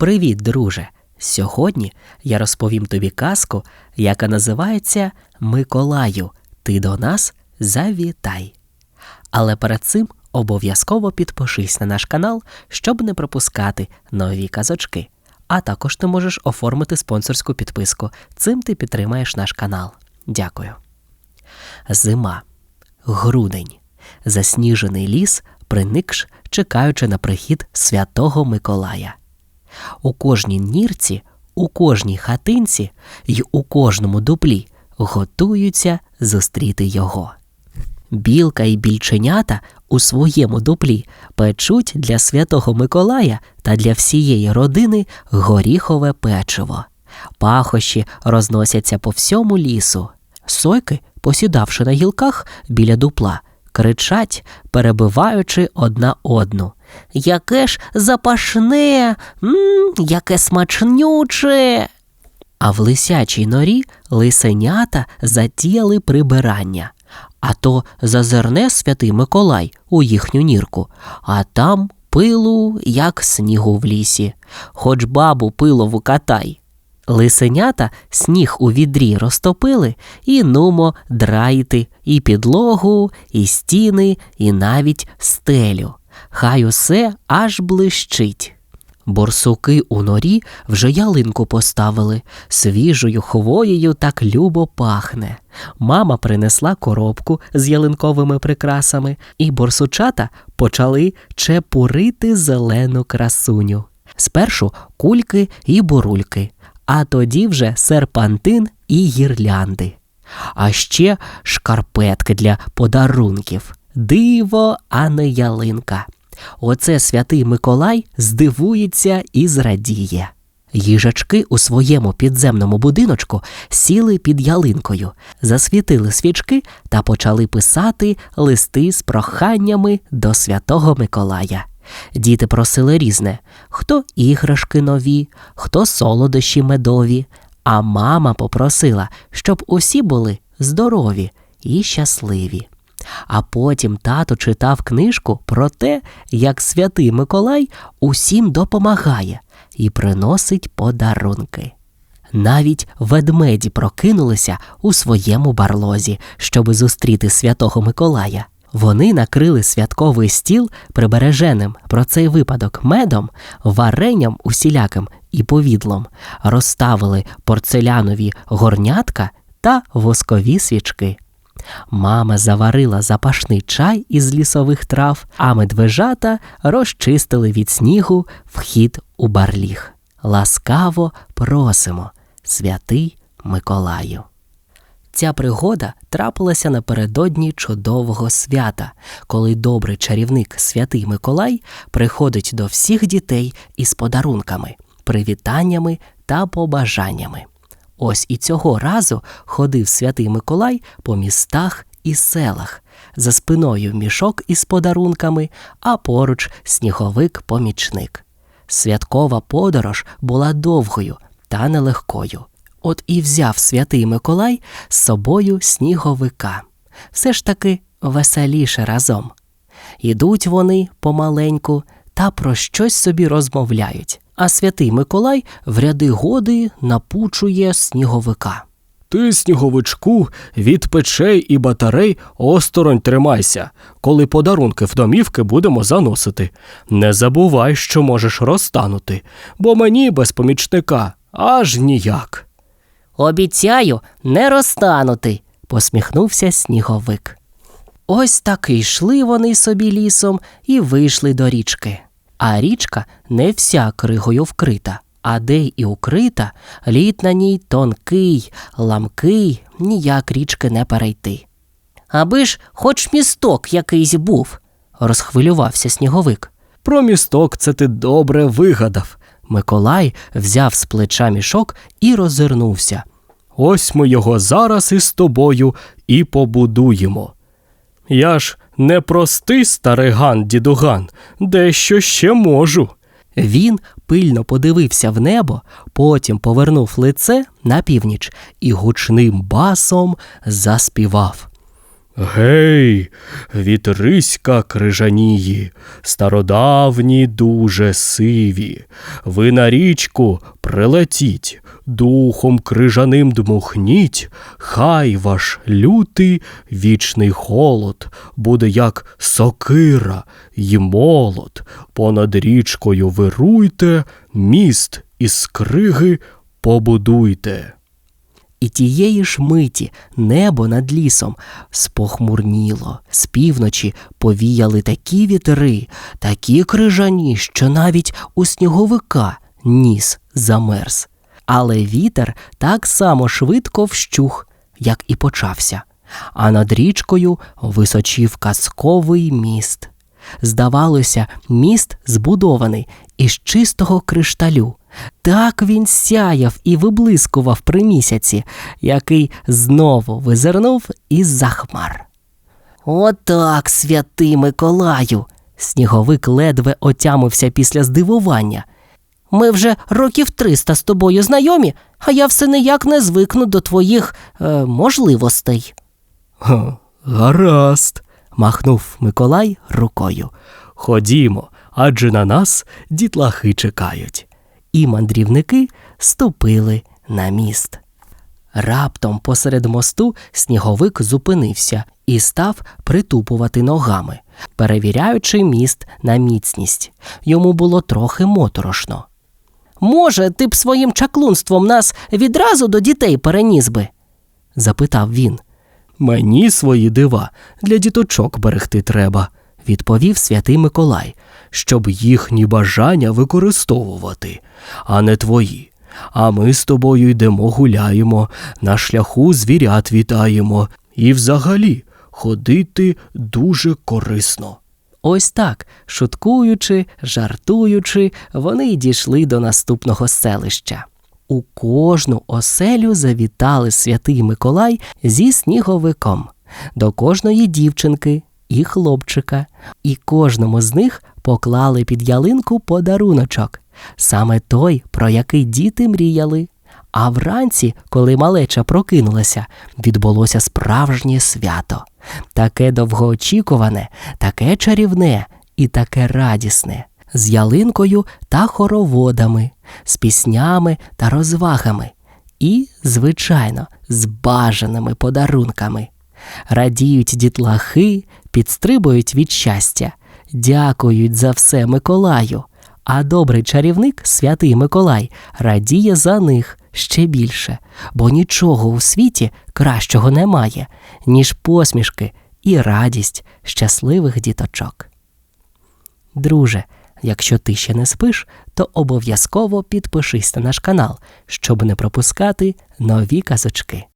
Привіт, друже! Сьогодні я розповім тобі казку, яка називається Миколаю. Ти до нас завітай. Але перед цим обов'язково підпишись на наш канал, щоб не пропускати нові казочки. А також ти можеш оформити спонсорську підписку. Цим ти підтримаєш наш канал. Дякую. Зима. Грудень. Засніжений ліс приникш, чекаючи на прихід святого Миколая. У кожній нірці, у кожній хатинці й у кожному дуплі готуються зустріти його. Білка і більченята у своєму дуплі печуть для святого Миколая та для всієї родини горіхове печиво. Пахощі розносяться по всьому лісу. Сойки, посідавши на гілках біля дупла, кричать, перебиваючи одна одну. Яке ж запашне, м яке смачнюче. А в лисячій норі лисенята затіяли прибирання. А то зазирне святий Миколай у їхню нірку, а там пилу, як снігу в лісі, хоч бабу пилову катай. Лисенята сніг у відрі розтопили і нумо драїти і підлогу, і стіни, і навіть стелю. Хай усе аж блищить. Борсуки у норі вже ялинку поставили, свіжою хвоєю так любо пахне. Мама принесла коробку з ялинковими прикрасами, і борсучата почали чепурити зелену красуню. Спершу кульки і бурульки, а тоді вже серпантин і гірлянди. А ще шкарпетки для подарунків. Диво, а не ялинка. Оце святий Миколай здивується і зрадіє. Їжачки у своєму підземному будиночку сіли під ялинкою, засвітили свічки та почали писати листи з проханнями до святого Миколая. Діти просили різне хто іграшки нові, хто солодощі медові. А мама попросила, щоб усі були здорові і щасливі. А потім тато читав книжку про те, як святий Миколай усім допомагає і приносить подарунки. Навіть ведмеді прокинулися у своєму барлозі, щоби зустріти святого Миколая. Вони накрили святковий стіл прибереженим про цей випадок медом, варенням усіляким і повідлом, розставили порцелянові горнятка та воскові свічки. Мама заварила запашний чай із лісових трав, а медвежата розчистили від снігу вхід у барліг. Ласкаво просимо, святий Миколаю. Ця пригода трапилася напередодні чудового свята, коли добрий чарівник святий Миколай приходить до всіх дітей із подарунками, привітаннями та побажаннями. Ось і цього разу ходив святий Миколай по містах і селах, за спиною мішок із подарунками, а поруч сніговик-помічник. Святкова подорож була довгою та нелегкою. От і взяв святий Миколай з собою сніговика. Все ж таки веселіше разом. Ідуть вони помаленьку та про щось собі розмовляють, а святий Миколай в ряди годи напучує сніговика. Ти, сніговичку, від печей і батарей осторонь тримайся, коли подарунки в домівки будемо заносити. Не забувай, що можеш розтанути, бо мені без помічника аж ніяк. Обіцяю не розтанути, посміхнувся сніговик. Ось так і йшли вони собі лісом і вийшли до річки. А річка не вся кригою вкрита, а де й і укрита, лід на ній тонкий, ламкий, ніяк річки не перейти. Аби ж хоч місток якийсь був, розхвилювався сніговик. Про місток це ти добре вигадав. Миколай взяв з плеча мішок і роззирнувся. Ось ми його зараз із тобою і побудуємо. Я ж не простий стариган дідуган, дещо ще можу. Він пильно подивився в небо, потім повернув лице на північ і гучним басом заспівав. Гей, вітриська крижанії, стародавні дуже сиві. Ви на річку прилетіть, духом крижаним дмухніть, хай ваш лютий вічний холод буде як сокира й молот. Понад річкою вируйте, міст із криги побудуйте. І тієї ж миті небо над лісом спохмурніло. З півночі повіяли такі вітри, такі крижані, що навіть у сніговика ніс замерз. Але вітер так само швидко вщух, як і почався. А над річкою височів казковий міст. Здавалося, міст збудований із чистого кришталю. Так він сяяв і виблискував при місяці, який знову визирнув із-за хмар. Отак, святий Миколаю. Сніговик ледве отямився після здивування. Ми вже років триста з тобою знайомі, а я все ніяк не звикну до твоїх е, можливостей. Га, Гаразд. махнув Миколай рукою. Ходімо, адже на нас дітлахи чекають. І мандрівники ступили на міст. Раптом посеред мосту сніговик зупинився і став притупувати ногами, перевіряючи міст на міцність. Йому було трохи моторошно. Може, ти б своїм чаклунством нас відразу до дітей переніс би? запитав він. Мені свої дива для діточок берегти треба, Відповів святий Миколай. щоб їхні бажання використовувати, а не твої. А ми з тобою йдемо гуляємо, на шляху звірят вітаємо, і взагалі ходити дуже корисно. Ось так, шуткуючи, жартуючи, вони й дійшли до наступного селища. У кожну оселю завітали святий Миколай зі сніговиком, до кожної дівчинки і хлопчика, і кожному з них поклали під ялинку подаруночок, саме той, про який діти мріяли. А вранці, коли малеча прокинулася, відбулося справжнє свято, таке довгоочікуване, таке чарівне і таке радісне, з ялинкою та хороводами, з піснями та розвагами, і, звичайно, з бажаними подарунками. Радіють дітлахи, підстрибують від щастя, дякують за все Миколаю. А добрий чарівник, святий Миколай, радіє за них ще більше, бо нічого у світі кращого немає, ніж посмішки і радість щасливих діточок. Друже, якщо ти ще не спиш, то обов'язково підпишись на наш канал, щоб не пропускати нові казочки.